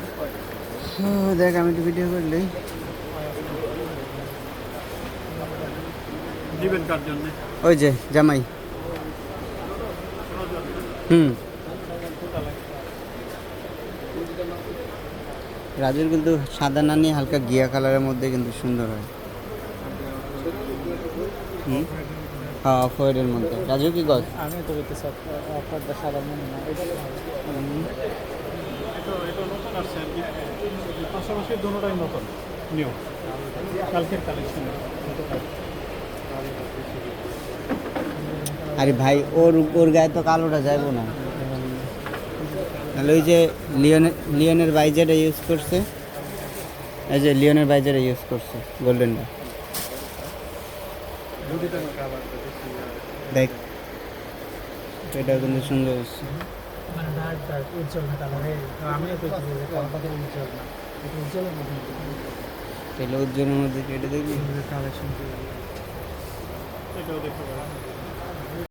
ও, দেখ আমি একটু ভিডিও করলি দিবেন কার জন্য। ওই যে জামাই। হুম। রাজুর কিন্তু সাদা নানি হালকা গিয়া কালারের মধ্যে কিন্তু সুন্দর হয়। হুম? হ্যাঁ অফ হোয়াইটের মধ্যে। রাজু কি গছ আমি তো বলতেছি অফারটা সাদা মনে না এটা এটা এটা নতুন আসছে আর পাশাপাশি নতুন নিউ কালকের কালেকশন আরে ভাই, ওর ওর গায়ে তো কালোটা যাইবো না। তাহলে ওই যে লিওনের লিওনের বাইজারটা ইউজ করছে। এই যে লিওনের বাইজারটা ইউজ করছে গোল্ডেনটা দেখ, এটা কিন্তু সুন্দর হচ্ছে। মানে ডার্ক উজ্জ্বল না কালারে আমিও তো কিছু কালারটা উজ্জ্বল না এটা উজ্জ্বলের মধ্যে তাহলে উজ্জ্বলের মধ্যে কেটে দেখবি কালেকশন এটাও দেখতে পারেন